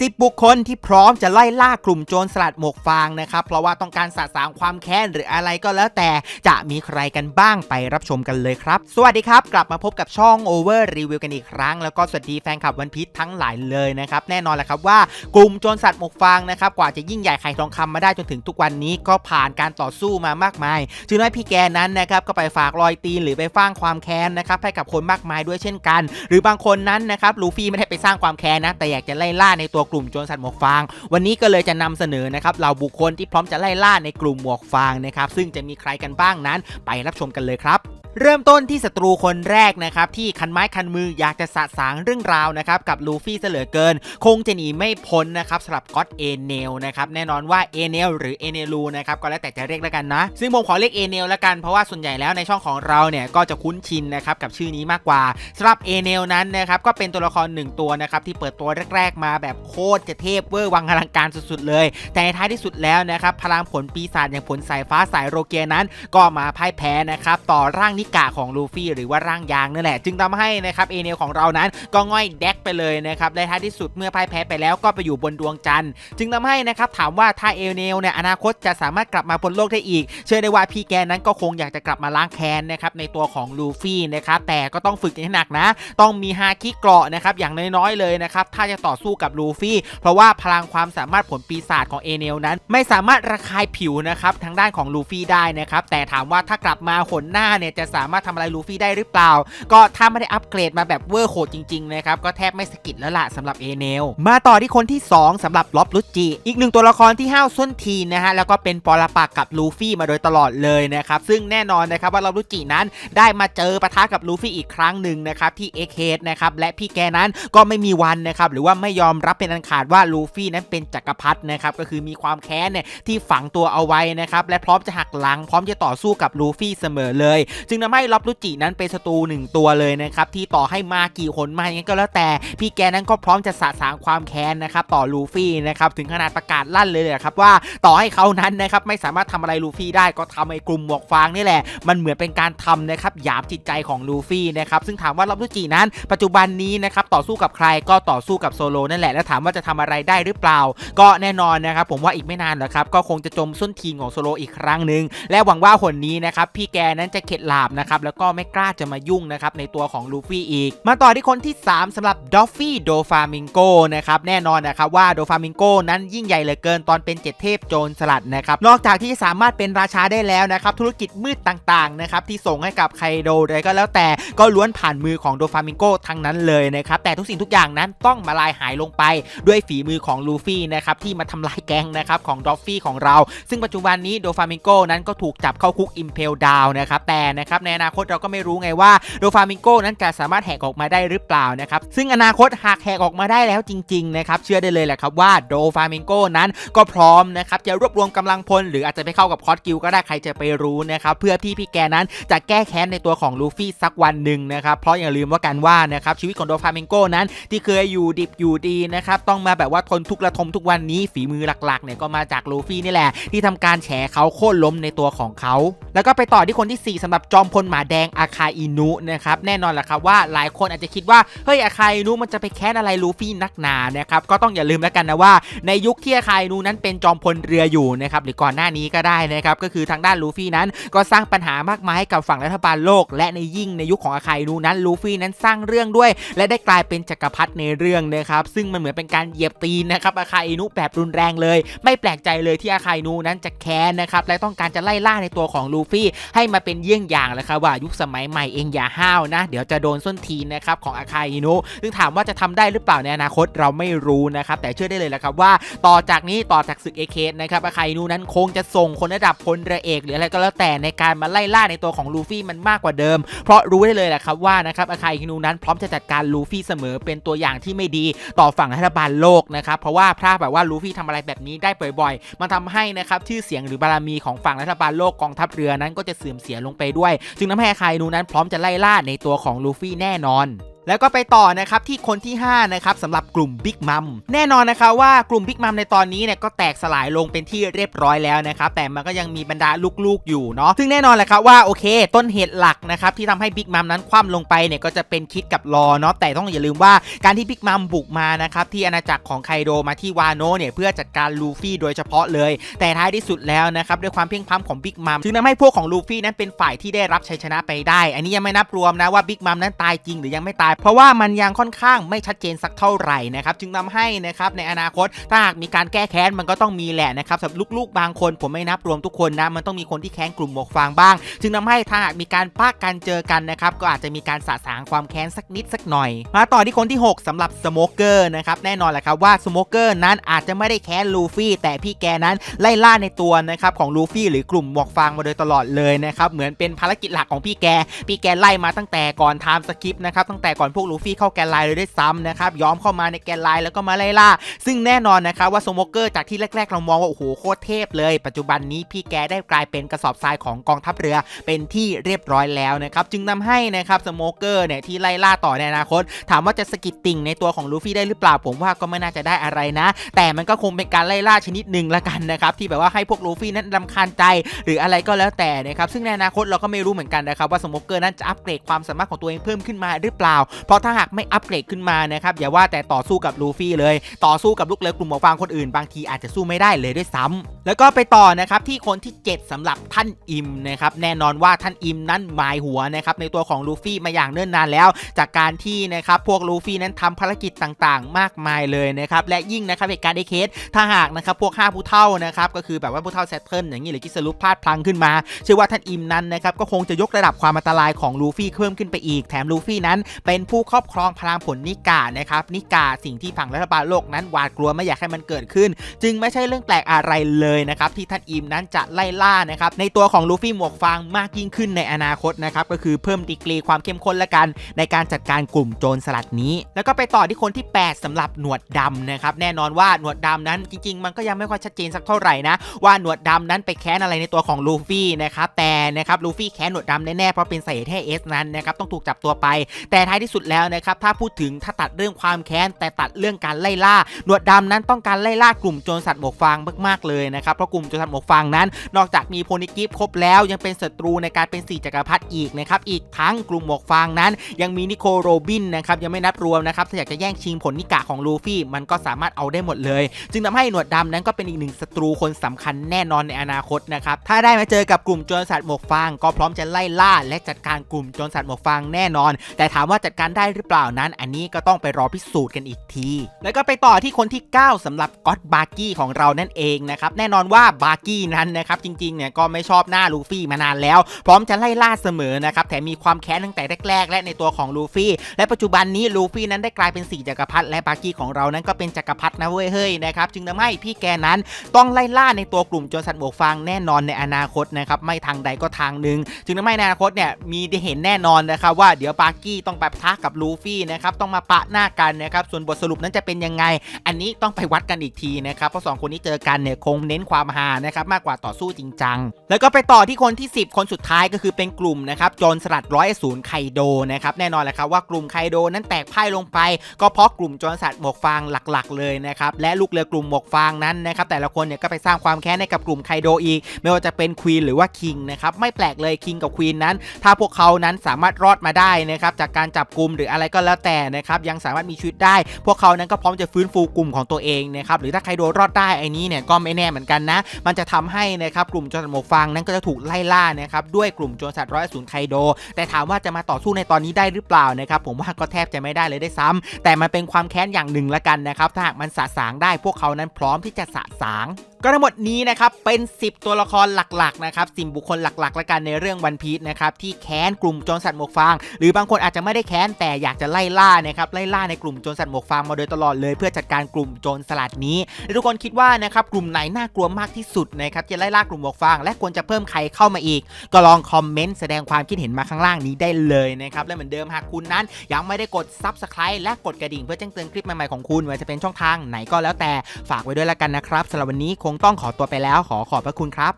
10 บุคคลที่พร้อมจะไล่ล่ากลุ่มโจรสลัดหมวกฟางนะครับ เพราะว่าต้องการสะสางความแค้นหรืออะไรก็แล้วแต่จะมีใครกันบ้างไปรับชมกันเลยครับ สวัสดีครับ กลับมาพบกับช่อง Over Review กันอีกครั้ง แล้วก็สวัสดีแฟนคลับวันพีชทั้งหลายเลยนะครับ แน่นอนแหละครับว่ากลุ่มโจรสลัดหมวกฟางนะครับกว่าจะยิ่งใหญ่ไข่ทองคำมาได้จนถึงทุกวันนี้ก็ผ่านการต่อสู้มามากมายจึงได้พี่แกนั้นนะครับก็ไปฝากรอยตีนหรือไปฟ้างความแค้นนะครับให้กับคนมากมายด้วยเช่นกัน หรือบางคนนั้นนะครับลูฟี่ไม่ได้ไปสร้างความแค้นนะแต่อยากจะไล่ล่าในตัวกลุ่มโจรสลัดหมวกฟาง วันนี้ก็เลยจะนำเสนอนะครับเหล่าบุคคลที่พร้อมจะไล่ล่าในกลุ่มหมวกฟางนะครับซึ่งจะมีใครกันบ้างนั้น ไปรับชมกันเลยครับ เริ่มต้นที่ศัตรูคนแรกนะครับที่คันไม้คันมืออยากจะสะสางเรื่องราวนะครับกับลูฟี่เสเหลือเกิน คงจะหนีไม่พ้นนะครับสำหรับก็อตเอเนลนะครับแน่นอนว่าเอเนลหรือเอเนลูนะครับก็แล้วแต่จะเรียกแล้วกันนะ ซึ่งผมขอเรียกเอเนลแล้วกันเพราะว่าส่วนใหญ่แล้วในช่องของเราเนี่ยก็จะคุ้นชินนะครับกับชื่อนี้มากกว่าสำหรับเอเนลนั้นนะครับก็เป็นตัวละครหนึ่งตัวนะครับที่เปิดตัวแรก ๆ มาแบบโคตรจะเทพเวอร์วังอลังการสุดๆเลย แต่ในท้ายที่สุดแล้วนะครับพลังผลปีศาจอย่างผลสายฟ้าสายโรเกียนั้น ก็มาพ่ายแพ้นะครับต่อร่างนิกะของลูฟี่หรือว่าร่างยางนั่นแหละ จึงทำให้นะครับเอเนลของเรานั้นก็ง่อยแดกไปเลยนะครับและท้ายที่สุดเมื่อพ่ายแพ้ไปแล้วก็ไปอยู่บนดวงจันทร์จึงทำให้นะครับถามว่าถ้าเอเนลเนี่ยอนาคตจะสามารถกลับมาบนโลกได้อีก เชื่อได้ว่าพี่แกนั้นก็คงอยากจะกลับมาล้างแค้นนะครับในตัวของลูฟี่นะครับแต่ก็ต้องฝึกให้หนักนะ ต้องมีฮาคิเกราะนะครับอย่างน้อยๆเลยนะครับถ้าจะต่อสู้กับลูฟี่ เพราะว่าพลังความสามารถผลปีศาจของเอเนลนั้น ไม่สามารถระคายผิวนะครับทางด้านของลูฟี่ได้นะครับแต่ถามว่าถ้ากลับมาหนหน้าเนี่ยจะสามารถทำอะไรลูฟี่ได้หรือเปล่า ก็ถ้าไม่ได้อัปเกรดมาแบบเวอร์โหดจริงๆนะครับก็แทบไม่สกิดแล้วล่ะสำหรับเอเนลมาต่อที่คนที่ 2สำหรับล็อบลุจิ อีกหนึ่งตัวละครที่ห้าวส้นทีนะฮะแล้วก็เป็นปรปักกับลูฟี่มาโดยตลอดเลยนะครับซึ่งแน่นอนนะครับว่าล็อบลุจินั้นได้มาเจอปะทะกับลูฟี่อีกครั้งหนึ่งนะครับที่เอเคสนะครับและพี่แกนั้นก็ไม่มีวันนะครับหรือว่าไม่ยอมรับเป็นอันขาดว่าลูฟี่นั้นเป็นจักรพรรดินะครับก็คือมีความแค้นเนี่ยที่ฝังตัวเอาไว้นะครับและพร้อมจะหักหลัง พร้อมจะต่อสู้กับลูฟี่เสมอเลย จึงทำให้ล็อบลุจินั้นเป็นศัตรูหนึ่งตัวเลยนะครับที่ต่อให้มากี่หนมาอย่างนี้ก็แล้วแต่ พี่แกนั้นก็พร้อมจะสะสางความแค้นนะครับต่อลูฟี่นะครับถึงขนาดประกาศลั่นเลยเลยครับว่าต่อให้เขานั้นนะครับไม่สามารถทำอะไรลูฟี่ได้ก็ทำไอ้กลุ่มหมวกฟางนี่แหละ มันเหมือนเป็นการทำนะครับหยามจิตใจของลูฟี่นะครับซึ่งถามว่าล็อบลุจินั้น ปัจจุบันนี้นะครับต่อสู้กับใครก็ต่อสู้กับโซโลนั่นแหละแล้วถามว่าจะทำอะไรได้หรือเปล่า ก็แน่นอนนะครับผมว่าอีกไม่นานหรอกครับก็คงจะจมส้นทีมของโซโลอีกครั้งหนึ่งและหวังว่าหนนี้นะครับพี่แกนั้นจะเข็ดหลาบนะครับแล้วก็ไม่กล้าจะมายุ่งนะครับในตัวของลูฟี่อีก มาต่อที่คนที่ 3สำหรับดอฟฟี่โดฟามิงโกนะครับแน่นอนนะครับว่าโดฟามิงโกนั้นยิ่งใหญ่เหลือเกินตอนเป็นเจ็ดเทพโจรสลัดนะครับนอกจากที่สามารถเป็นราชาได้แล้วนะครับธุรกิจมืดต่างๆนะครับที่ส่งให้กับไคโดใดก็แล้วแต่ก็ล้วนผ่านมือของโดฟามิงโกทั้งนั้นเลยนะครับแต่ทุกสิ่งทุกอย่างนั้นต้องมาลายหายลงไป ด้วยฝีมือของลูฟี่นะครับที่มาทำลายแก๊งนะครับของดอฟฟี่ของเรา ซึ่งปัจจุบันนี้โดฟามิงโกนั้นก็ถูกจับเข้าคุกอิมเพลดาวนะครับแต่นะครับในอนาคตเราก็ไม่รู้ไงว่าโดฟามิงโกนั้นจะสามารถแหกออกมาได้หรือเปล่านะครับซึ่งอนาคตหากแหกออกมาได้แล้วจริงๆนะครับเชื่อได้เลยแหละครับว่าโดฟามิงโกนั้นก็พร้อมนะครับจะรวบรวมกำลังพลหรืออาจจะไปเข้ากับคอสกิลก็ได้ใครจะไปรู้นะครับเพื่อที่พี่แกนั้นจะแก้แค้นในตัวของลูฟี่สักวันหนึ่งนะครับเพราะอย่าลืมว่ากันว่านะครับชีวิตของโดฟามิงโกนั้น ที่เคยอยู่ดิบอยู่ดีนะครับต้องมาแบบว่าทนทุกข์ระทมทุกวันนี้ฝีมือหลักๆเนี่ยก็มาจากลูฟี่นี่แหละ ที่ทำการแฉเขาโค่นล้มในตัวของเขา แล้วก็ไปต่อที่คนที่ 4สำหรับจอมพลหมาแดงอาคาอินุนะครับแน่นอนแหละครับว่าหลายคนอาจจะคิดว่าเฮ้ยอาคาอินุมันจะไปแค้นอะไรลูฟี่นักหนานะครับก็ต้องอย่าลืมแล้วกันนะว่า ในยุคที่อาคาอินุนั้นเป็นจอมพลเรืออยู่นะครับหรือก่อนหน้านี้ก็ได้นะครับก็คือทางด้านลูฟี่นั้นก็สร้างปัญหามากมายให้กับฝั่งรัฐบาลโลก และในยิ่งในยุคของอาคาอินุนั้นลูฟี่นั้นสร้างเรื่องด้วย และได้กลายเป็นจักรพรรดิในเรื่องนะครับซึ่งมันเหมือนเป็นการเหยียบตีนนะครับอาคาอินุแบบรุนแรงเลย ไม่แปลกใจเลยที่อาคาอินุนั้นจะแค้นนะครับและต้องการจะไล่ล่าในตัวของลูฟี่ให้มาเป็นเยี่ยงอย่างเลยครับว่ายุคสมัยใหม่เองอย่าห้าวนะ เดี๋ยวจะโดนส้นทีนนะครับของอาคาอินุซึ่งถามว่าจะทำได้หรือเปล่าในอนาคตเราไม่รู้นะครับแต่เชื่อได้เลยแหละครับว่าต่อจากนี้ต่อจากศึกเอเคสนะครับอาคาอินุนั้นคงจะส่งคนระดับพลเรือเอกหรืออะไรก็แล้วแต่ในการมาไล่ล่าในตัวของลูฟี่มันมากกว่าเดิม เพราะรู้ได้เลยแหละครับว่านะครับอาคาอินุนั้นพร้อมจะจัดการลูฟี่เสมอเป็นตัวอย่างที่ไม่ดีต่อฝั่งรัฐบาลโลกนะครับเพราะว่าพระแบบว่าลูฟี่ทำอะไรแบบนี้ได้บ่อยๆมันทำให้นะครับชื่อเสียงหรือบารมีของฝั่งรัฐบาลโลกกองทัพเรือนั้นก็จะเสื่อมเสียลงไปด้วยจึงทำให้อาคาอินุนั้นพร้อมจะไล่ล่าในตัวของลูฟี่แน่นอน แล้วก็ไปต่อนะครับที่คนที่5นะครับสำหรับกลุ่มบิ๊กมัมแน่นอนนะครับว่ากลุ่มบิ๊กมัมในตอนนี้เนี่ยก็แตกสลายลงเป็นที่เรียบร้อยแล้วนะครับแต่มันก็ยังมีบรรดาลูกๆอยู่เนาะซึ่งแน่นอนแหละครับว่าโอเค ต้นเหตุหลักนะครับที่ทำให้บิ๊กมัมนั้นคว่ำลงไปเนี่ยก็จะเป็นคิดกับรอเนาะแต่ต้องอย่าลืมว่าการที่บิ๊กมัมบุกมานะครับที่อาณาจักรของไคโดมาที่วาโนเนี่ยเพื่อจัดการลูฟี่โดยเฉพาะเลย แต่ท้ายที่สุดแล้วนะครับด้วยความเพียงพำของบิ๊กมัมจึงทำให้พวกของลูฟี่นั้นเป็นฝ่ายที่ได้รับชัยชนะไปได้ อันนี้ยังไม่นับรวมนะว่าบิ๊กมัมนั้นตายจริงหรือยังไม่ตายเพราะว่ามันยังค่อนข้างไม่ชัดเจนสักเท่าไหร่นะครับจึงทำให้นะครับในอนาคตถ้าหากมีการแก้แค้นมันก็ต้องมีแหละนะครับสำหรับลูกๆบางคนผมไม่นับรวมทุกคนนะมันต้องมีคนที่แค้นกลุ่มหมวกฟางบ้าง จึงทำให้ถ้าหากมีการปะกันเจอกันนะครับก็อาจจะมีการสะสางความแค้นสักนิดสักหน่อย มาต่อที่คนที่ 6สำหรับสโมเกอร์นะครับแน่นอนแหละครับว่าสโมเกอร์นั้นอาจจะไม่ได้แค้นลูฟี่แต่พี่แกนั้นไล่ล่าในตัวนะครับของลูฟี่หรือกลุ่มหมวกฟางมาโดยตลอดเลยนะครับเหมือนเป็นภารกิจหลักของพี่แก พี่แกไล่มาตั้งแต่ก่อนไทม์สคริปต์นะครับตั้งแต่ก่อนพวกลูฟี่เข้าแกนไลน์เลยด้วยซ้ำนะครับย้อมเข้ามาในแกนไลน์แล้วก็มาไล่ล่า ซึ่งแน่นอนนะครับว่าสโมเกอร์จากที่แรกๆ เรามองว่าโอ้โหโคตรเทพเลย ปัจจุบันนี้พี่แกได้กลายเป็นกระสอบทรายของกองทัพเรือเป็นที่เรียบร้อยแล้วนะครับจึงนำให้นะครับสโมเกอร์เนี่ยที่ไล่ล่าต่อในอนาคต ถามว่าจะสกิดติ่งในตัวของลูฟี่ได้หรือเปล่าผมว่าก็ไม่น่าจะได้อะไรนะ แต่มันก็คงเป็นการไล่ล่าชนิดหนึ่งละกันนะครับที่แบบว่าให้พวกลูฟี่นั้นรำคาญใจ หรืออะไรก็แล้วแต่นะครับซึ่งในอนาคตเราก็ไม่รู้เหมือนกันนะครับว่าสโมเกอร์นั้นจะอัปเกรดความสามารถของตัวเองเพิ่มขึ้นมาหรือเปล่าเพราะถ้าหากไม่อัปเกรดขึ้นมานะครับอย่าว่าแต่ต่อสู้กับลูฟี่เลย ต่อสู้กับลูกเรือกลุ่มหมวกฟางคนอื่นบางทีอาจจะสู้ไม่ได้เลยด้วยซ้ำแล้วก็ไปต่อนะครับที่คนที่ 7สำหรับท่านอิมนะครับแน่นอนว่าท่านอิมนั้นหมายหัวนะครับในตัวของลูฟี่มาอย่างเนิ่นนานแล้ว จากการที่นะครับพวกลูฟี่นั้นทำภารกิจต่างๆ มากมายเลยนะครับและยิ่งนะครับเหตุการณ์ไอเคสถ้าหากนะครับพวก5ผู้เท่านะครับก็คือแบบว่าผู้เท่าแซตเทิลอย่างนี้หรือกิสลุปพลาดพลังขึ้นมา เชื่อว่าท่านอิมนั้นนะครับก็คงจะยกระดับความอันตรายของลูฟี่เพิ่มขึ้นไปอีกแถมลูฟี่นั้นเป็น็นผู้ครอบครองพลังผลนิกานะครับนิกาสิ่งที่ฝั่งรัฐบาลโลกนั้นหวาดกลัวไม่อยากให้มันเกิดขึ้น จึงไม่ใช่เรื่องแปลกอะไรเลยนะครับที่ท่านอิมนั้นจะไล่ล่านะครับในตัวของลูฟี่หมวกฟางมากยิ่งขึ้นในอนาคตนะครับก็คือเพิ่มดีกรีความเข้มข้นละกัน ในการจัดการกลุ่มโจรสลัดนี้ แล้วก็ไปต่อที่คนที่ 8สำหรับหนวดดำนะครับแน่นอนว่าหนวดดำนั้นจริง ๆ มันก็ยังไม่ค่อยชัดเจนสักเท่าไหร่นะว่าหนวดดำนั้นไปแค้นอะไรในตัวของลูฟี่นะครับแต่นะครับลูฟี่แค้นหนวดดำแน่ๆเพราะเป็นสาเหตุให้เอสนั้นนะครับต้องถูกจับตัวไป แต่ท้ายที่สุดแล้วนะครับถ้าพูดถึงถ้าตัดเรื่องความแค้นแต่ตัดเรื่องการไล่ล่าหนวดดำนั้นต้องการไล่ล่ากลุ่มโจรสัตว์หมวกฟางมากๆเลยนะครับเพราะกลุ่มโจรสัตว์หมวกฟางนั้น นอกจากมีโพนิกิฟครบแล้วยังเป็นศัตรูในการเป็นสี่จักรพรรดิอีกนะครับอีกทั้งกลุ่มหมวกฟางนั้น ยังมีนิโคโรบินนะครับยังไม่นับรวมนะครับถ้าอยากจะแย่งชิงผลนิกะของลูฟี่มันก็สามารถเอาได้หมดเลย จึงทำให้หนวดดำนั้นก็เป็นอีกหนึ่งศัตรูคนสำคัญแน่นอนในอนาคตนะครับถ้าได้มาเจอกับกลุ่มโจรสัตว์หมวกฟางก็พร้อมจะไล่ล่า และจัดการกลุ่มโจรสัตว์หมวกฟางแน่นอน แต่ถามว่าจัดการได้หรือเปล่านั้น อันนี้ก็ต้องไปรอพิสูจน์กันอีกที แล้วก็ไปต่อที่คนที่ 9สำหรับก็อตบาร์กี้ของเรานั่นเองนะครับแน่นอนว่าบาร์กี้นั้นนะครับจริงๆเนี่ยก็ไม่ชอบหน้าลูฟี่มานานแล้ว พร้อมจะไล่ล่าเสมอนะครับแถมมีความแค้นตั้งแต่แรกๆ และในตัวของลูฟี่ และปัจจุบันนี้ลูฟี่นั้นได้กลายเป็นสี่จักรพรรดิและบาร์กี้ของเรานั้นก็เป็นจักรพรรดินะเว้ยเฮ้ยนะครับจึงทำให้พี่แกนั้นต้องไล่ล่าในตัวกลุ่มโจรสัตว์บกฟางแน่นอนในอนาคตนะครับไม่ทางใดก็ทางหนึ่งจึงทำให้ในอนาคตเนี่ยมีได้เห็นแน่นอนนะครับว่าเดี๋ยวบาร์กี้ต้องไปทะกับลูฟี่นะครับต้องมาปะหน้ากันนะครับส่วนบทสรุปนั้นจะเป็นยังไง อันนี้ต้องไปวัดกันอีกทีนะครับเพราะสองคนนี้เจอกันเนี่ยคงเน้นความฮานะครับมากกว่าต่อสู้จริงจังแล้วก็ไปต่อที่คนที่ 10 คนสุดท้ายก็คือเป็นกลุ่มนะครับโจรสลัดร้อยศูนย์ไคโดนะครับแน่นอนแหละครับว่ากลุ่มไคโดนั้นแตกพ่ายลงไป ก็เพราะกลุ่มโจรสลัดหมวกฟางหลักๆ เลยนะครับและลูกเรือกลุ่มหมวกฟางนั้นนะครับแต่ละคนเนี่ยก็ไปสร้างความแค้นให้กับกลุ่มไคโดอีก ไม่ว่าจะเป็นควีนหรือว่าคิงนะครับไม่แปลกเลยคิงกับควีนนั้น ถ้าพวกเขานั้นสามารถรอดมาได้นะครับจากการจับคุมหรืออะไรก็แล้วแต่นะครับยังสามารถมีชีวิตได้ พวกเขานั้นก็พร้อมจะฟื้นฟูกลุ่มของตัวเองนะครับหรือถ้าไครโดรอดได้ไอ้นี้เนี่ยก็ไม่แน่เหมือนกันนะ มันจะทำให้นะครับกลุ่มโจรสลัดหมวกฟางนั้นก็จะถูกไล่ล่านะครับด้วยกลุ่มโจรสลัดร้อยศูนย์ไคโด แต่ถามว่าจะมาต่อสู้ในตอนนี้ได้หรือเปล่านะครับผมว่าก็แทบจะไม่ได้เลยได้ซ้ำแต่มันเป็นความแค้นอย่างหนึ่งละกันนะครับถ้าหากมันสะสางได้พวกเขานั้นพร้อมที่จะสะสาง ก็ทั้งหมดนี้นะครับเป็น 10 ตัวละครหลักๆนะครับสิมบุคคลหลักๆ และกันในเรื่องวันพีชนะครับที่แค้นกลุ่มโจรสัตว์หมวกฟาง หรือบางคนอาจจะไม่ได้แค้นแต่อยากจะไล่ล่านะครับไล่ล่าในกลุ่มโจรสัตว์หมวกฟางมาโดยตลอดเลย เพื่อจัดการกลุ่มโจรสลัดนี้ทุกคนคิดว่านะครับกลุ่มไหนน่ากลัวมากที่สุดนะครับจะไล่ล่ากลุ่มหมวกฟาง และควรจะเพิ่มใครเข้ามาอีก ก็ลองคอมเมนต์แสดงความคิดเห็นมาข้างล่างนี้ได้เลยนะครับและเหมือนเดิมหากคุณนั้นยังไม่ได้กด Subscribe และกดกระดิ่งเพื่อแจ้งเตือนคลิปใหม่ๆของคุณไว้จะเป็นช่องทางไหนก็แล้วแต่ฝากไว้ด้วยละกันนะครับสำหรับวันนี้คงต้องขอตัวไปแล้วขอขอบพระคุณครับ